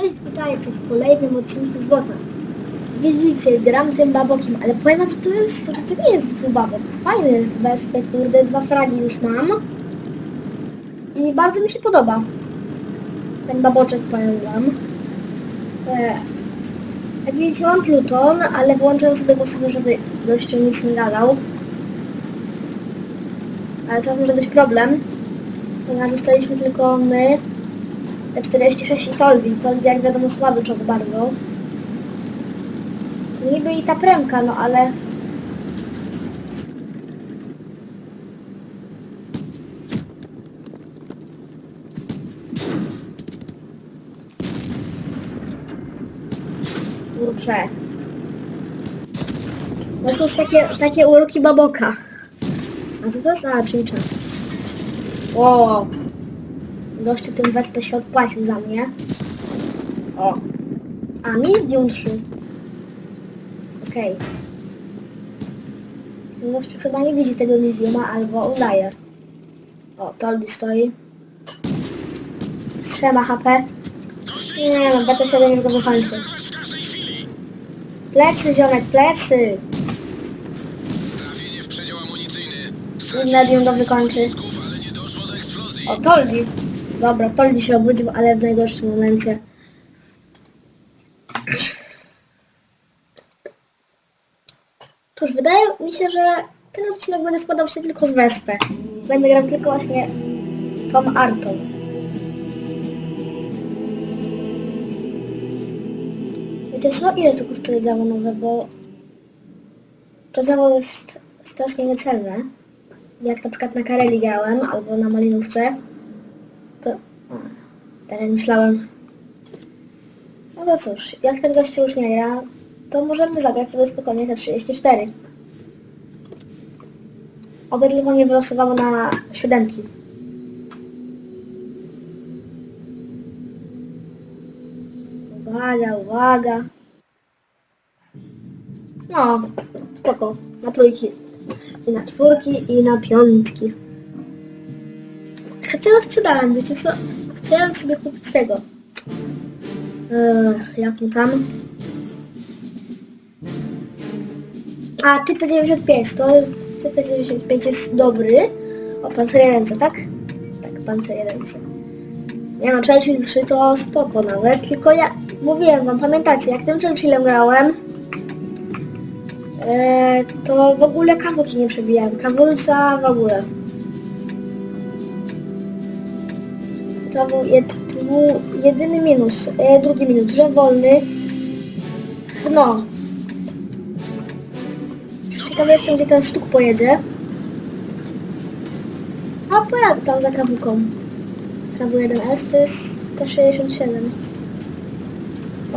Cześć, witajcie w kolejnym odcinku z. Widzicie, gram tym babokiem, ale powiem wam, że to, jest, że to nie jest zwykły babok. Fajny jest wespek, kurde, dwa fragi już mam. I bardzo mi się podoba. Ten baboczek powiem wam. E, jak widzicie mam Pluton, ale włączyłem sobie go sobie, żeby gościu nic nie gadał. Ale teraz może być problem, ponieważ zostaliśmy tylko my, te 46 i Toldi. Toldi jak wiadomo słaby czok bardzo. Niby i ta premka, no ale... Kurczę. To są takie, takie uroki baboka. A co to jest? A, czyli czas. O, Gościu tym wespę się odpłacił za mnie. O. A, medium 3. Okej. Ten gościu chyba nie widzi tego mediuma, albo udaje. O, Toldi stoi. Strzema HP. Nie no, BT7 już go wykończy. Plecy, ziomek, plecy! Trafienie w przedział amunicyjny. I medium go wykończy. O, Toldi. Dobra, Toldi się obudził, ale w najgorszym momencie. Cóż, wydaje mi się, że ten odcinek będzie składał się tylko z Wespy. Będę grał tylko właśnie tą artą. Wiecie co? Ile to kosztuje działo nowe, bo to działo jest strasznie niecelne. Jak na przykład na Kareli grałem, albo na Malinówce, tak myślałem. No to cóż, jak ten gościu już nie gra, to możemy zagrać sobie spokojnie te 34. Oby tylko nie wylosowało na siódemki. Uwaga, uwaga. No, spoko. Na trójki. I na czwórki, i na piątki. Chcę sprzedałem, wiecie co? Chciałem sobie kupić tego. Eee, jak mu tam? A, typ 95, to jest, typ 95 jest dobry. O, pancerze ręce, tak? Tak, pancerze ręce. Nie no, Churchill 3 to spoko nawet, tylko ja mówiłem wam, pamiętacie, jak tym Churchillem grałem, e, to w ogóle kawuki nie przebijałem, kawulca w ogóle. To był, jed, był jedyny minus, e, drugi minus, że wolny. No. Ciekawy jestem, gdzie ten sztuk pojedzie. A pojadę tam za kawuką. KW1S to jest 167.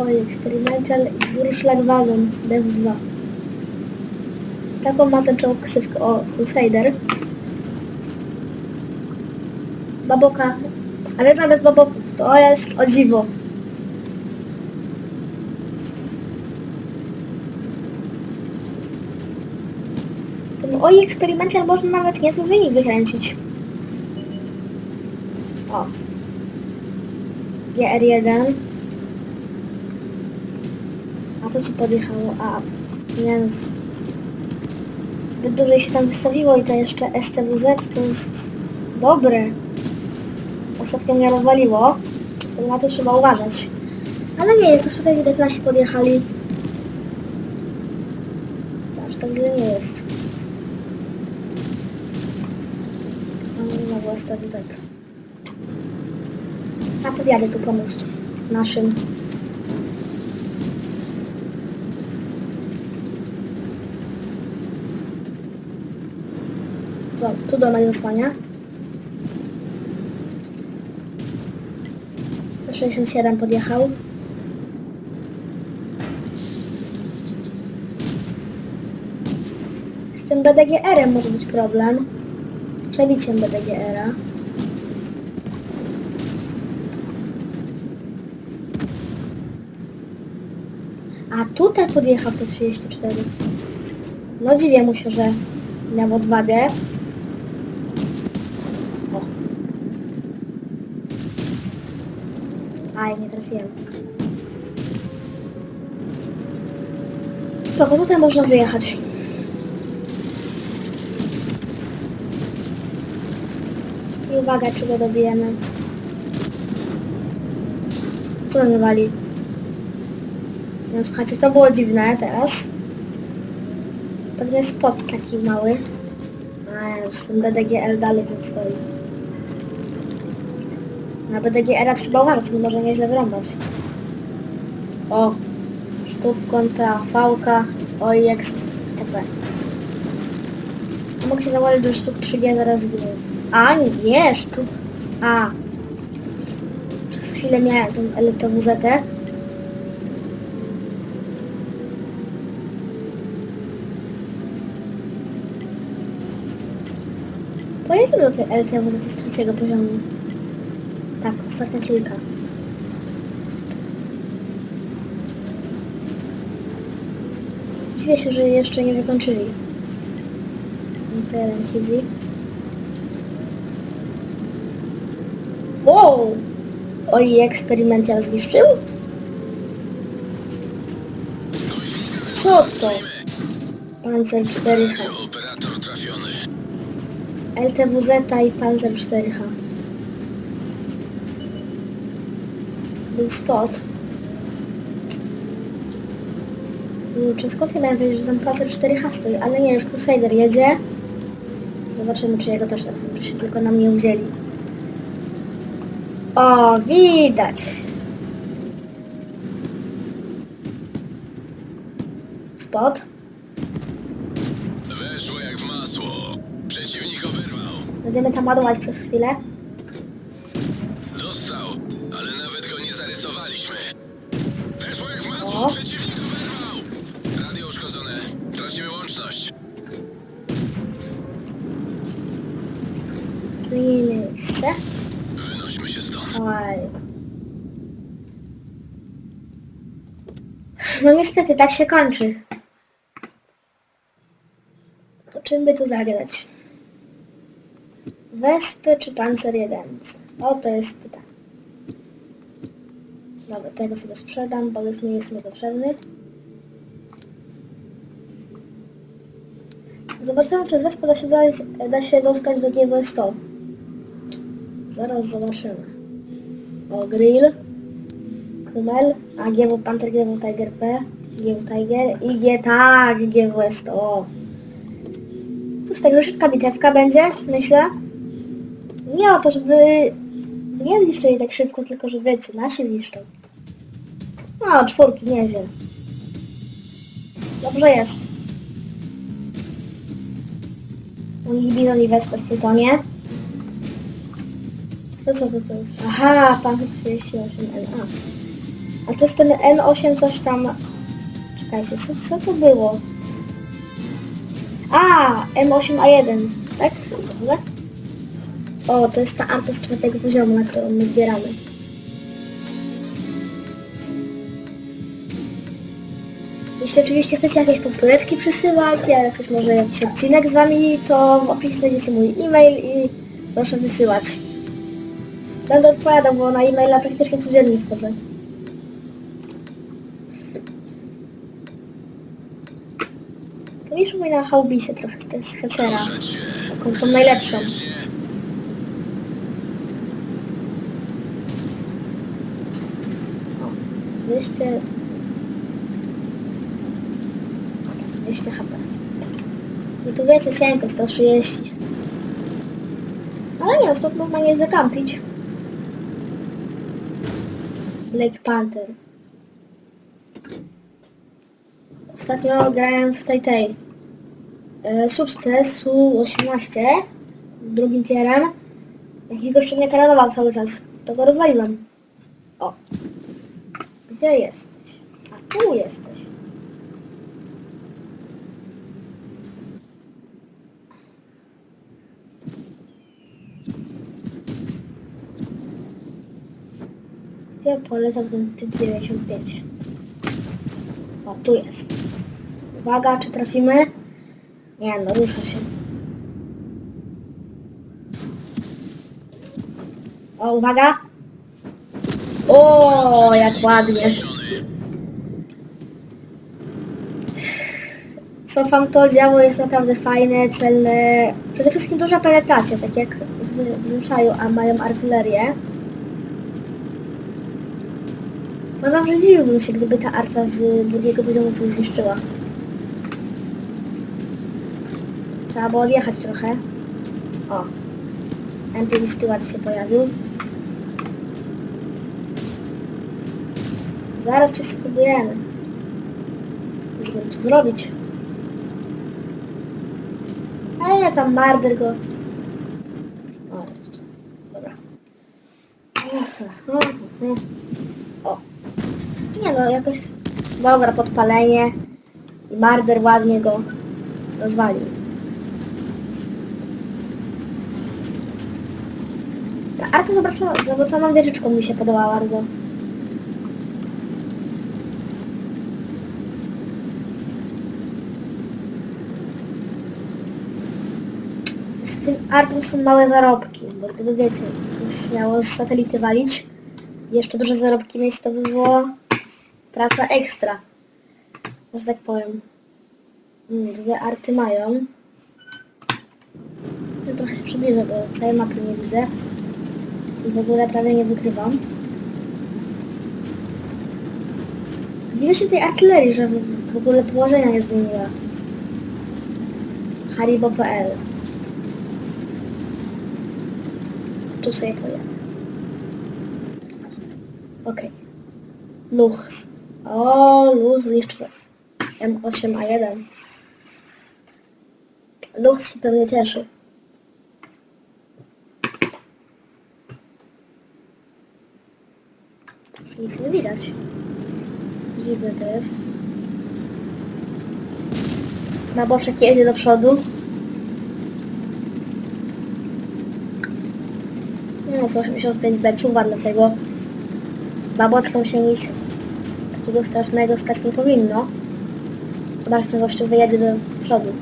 Oj, Experimental Durchschlagwagen DF2. Taką ma czołg ksywkę, o, Crusader. Baboka. A jedna bez baboków, to jest o dziwo. Tym oj Experimental można nawet niezły wynik wykręcić. O. GR1. A to co podjechało? A, z- Zbyt dużo się tam wystawiło i to jeszcze STWZ to jest dobre. Ostatnio mnie rozwaliło. To na to trzeba uważać. Ale nie, już tutaj widać nasi podjechali. Aż tak źle nie jest. A znowu STWZ. A podjadę tu pomóc naszym. Do, tu do mnie. 67 podjechał. Z tym BDGR-em może być problem. Z przebiciem BDGR-a. A tutaj podjechał te 34. No dziwię mu się, że miał odwagę. Aj, nie trafiłem. Spoko, tutaj można wyjechać. I uwaga, czy go dobijemy. Co mnie wali? No słuchajcie, to było dziwne teraz. Pewnie spot taki mały. A już ten BDGL dalej tam stoi. Na BDGR-a trzeba uważać, nie może nieźle wyrąbać. O! Sztuk kontra VK, OIX, TP. Mógł się założyć do sztuk 3G, zaraz zginął. A, nie, sztuk... A. Przez chwilę miałem tą LTWZ. Pojedziemy do tej LTWZ z trzeciego poziomu. Tak, ostatnia trójka. Dziwię się, że jeszcze nie wykończyli. Teren Kiwi. Wow! Oj, eksperyment ja zniszczył? Co to? Panzer 4H. Operator trafiony. LTWZ i Panzer 4H. Był spot. Kurczę, skąd ja miałem wiedzieć, że tam Panzer 4H stoi? Ale nie, już Crusader jedzie. Zobaczymy, czy jego też tak, czy się tylko na mnie wzięli. O, widać! Spot. Weszło jak w masło. Przeciwnik oberwał. Będziemy tam ładować przez chwilę. Zarysowaliśmy. Weszło jak w masło. O. Przeciwnik oberwał. Radio uszkodzone. Tracimy łączność. Zmienimy miejsce. Wynośmy się stąd. Oj. No niestety, tak się kończy. To czym by tu zagrać? Wespy czy Panzer 1? O, to jest pytanie. Dobra, tego sobie sprzedam, bo już nie jest mi potrzebny. Zobaczymy, czy z Wespa da się, dać, da się dostać do GW100. Zaraz zobaczymy. O, grill. Kumel. A GW Panther, GW Tiger P. GW Tiger i G tak, GW jest o. Cóż, tak szybka bitewka będzie, myślę. Nie o to, żeby nie zniszczyli tak szybko, tylko że wiecie, nasi zniszczą. No, czwórki, nieźle. Dobrze jest. Oni Bizon i Wesper w Plutonie. To co to, to jest? Aha, pan 38NA. A to jest ten N8 coś tam... Czekajcie, co, co to było? A, M8A1, tak? Dobrze? O, to jest ta arta z czwartego poziomu, na którą my zbieramy. Jeśli oczywiście chcecie jakieś powtóreczki przysyłać, ja coś może jakiś odcinek z wami, to w opisie znajdziecie mój e-mail i proszę wysyłać. Będę odpowiadał, bo na e-maila praktycznie codziennie wchodzę. Powiesz mi na Haubisy trochę tej z Hecera. Taką tą najlepszą. wiecznie? O, 200... 200 HP. No to wiecie, cienko, 130. Ale nie, stąd można nie zakampić. Lake Panther. Ostatnio grałem w tej tej. E, Subsce Su-18 drugim tierem. Jakiś gościu mnie karanował cały czas. To go rozwaliłem. O. Gdzie jesteś? A tu jesteś. Gdzie polecam ten typ 95? O, tu jest. Uwaga, czy trafimy? Nie, no rusza się. O, uwaga! O, jak ładnie. Cofam to, działo jest naprawdę fajne, celne. Przede wszystkim duża penetracja, tak jak w, w zwyczaju, a mają artylerię. Powiem, że zdziwiłbym się, gdyby ta arta z drugiego poziomu coś zniszczyła. Trzeba było odjechać trochę. O. MP Stewart się pojawił. Zaraz cię spróbujemy. Z nim co zrobić. Ale ja tam marder go. O, jeszcze. Dobra. O. Nie no, jakoś... Dobra, podpalenie. I marder ładnie go rozwalił. Ta arta zobaczona, zobaconą wieżyczką mi się podobała bardzo. Artą są małe zarobki, bo gdyby wiecie, coś miało z satelity walić, jeszcze duże zarobki mieć, to by było praca ekstra. Że tak powiem. Mm, Dwie arty mają. No trochę się przybliżę, bo całej mapy nie widzę. I w ogóle prawie nie wykrywam. Dziwię się tej artylerii, że w, w ogóle położenia nie zmieniła. Haribo.pl Tu sobie pojadę. Okej. Luchs. O, Luchs zniszczyłem. M8A1. Luchs się pewnie cieszy. Nic nie widać. Dziwne to jest. Naboczek jedzie do przodu. No, są 85 beczuwa, dlatego baboczką się nic takiego strasznego stać nie powinno. Zobaczcie, gościu wyjedzie do przodu.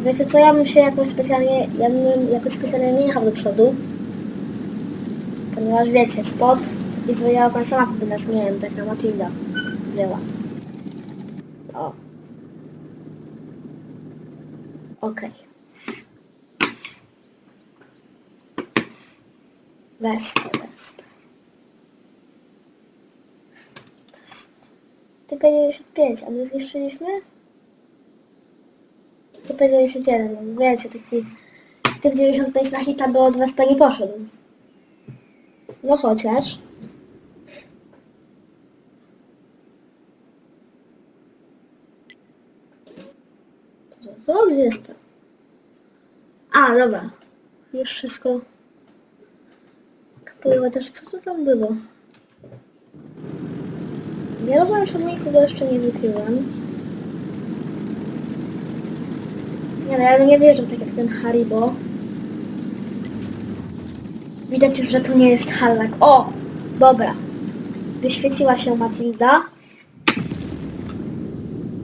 Wiecie co, ja bym się jakoś specjalnie, ja bym jakoś specjalnie nie jechał do przodu. Ponieważ wiecie, spot i zwojała końca mapy by nas, nie wiem, taka Matilda wzięła. O. Okej. Wespę, wespę. To jest T95, a my zniszczyliśmy? T91, no wiecie, taki typ 95 na hita by od Wespę nie poszedł. No chociaż. Gdzie jest to? A, dobra. Już wszystko. Kapuję też, co to tam było? Nie rozumiem, czemu nikogo jeszcze nie wykryłem. Nie no, ja nie wierzę tak jak ten Haribo. Widać już, że to nie jest Hallak. O! Dobra. Wyświeciła się Matilda.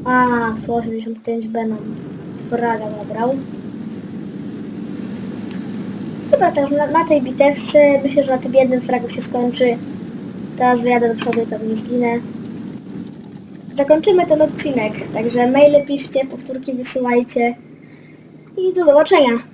A, 185B nam fraga nabrał. Dobra, też na, na tej bitewce myślę, że na tym jednym fragu się skończy. Teraz wyjadę do przodu i pewnie zginę. Zakończymy ten odcinek, także maile piszcie, powtórki wysyłajcie i do zobaczenia.